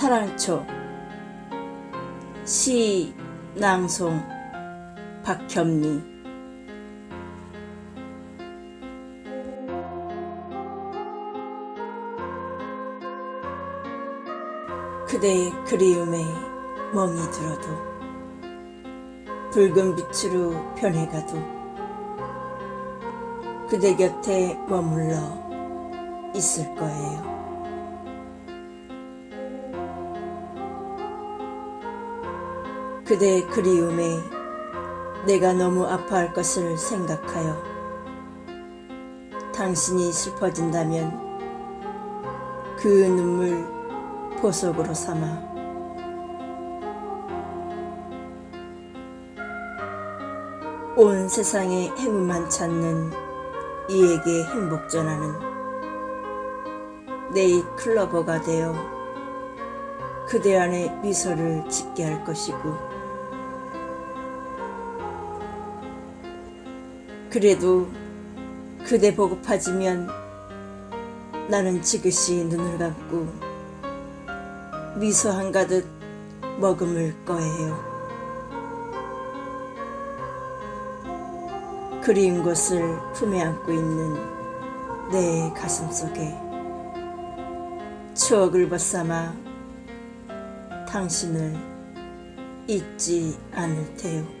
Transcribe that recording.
사랑초 시 낭송 박현미 그대의 그리움에 멍이 들어도 붉은 빛으로 변해가도 그대 곁에 머물러 있을 거예요. 그대의 그리움에 내가 너무 아파할 것을 생각하여 당신이 슬퍼진다면 그 눈물 보석으로 삼아 온 세상의 행운만 찾는 이에게 행복 전하는 내이 클로버가 되어 그대 안에 미소를 짓게 할 것이고 그래도 그대 보고파지면 나는 지그시 눈을 감고 미소 한가득 머금을 거예요. 그리운 것을 품에 안고 있는 내 가슴 속에 추억을 벗삼아 당신을 잊지 않을 테요.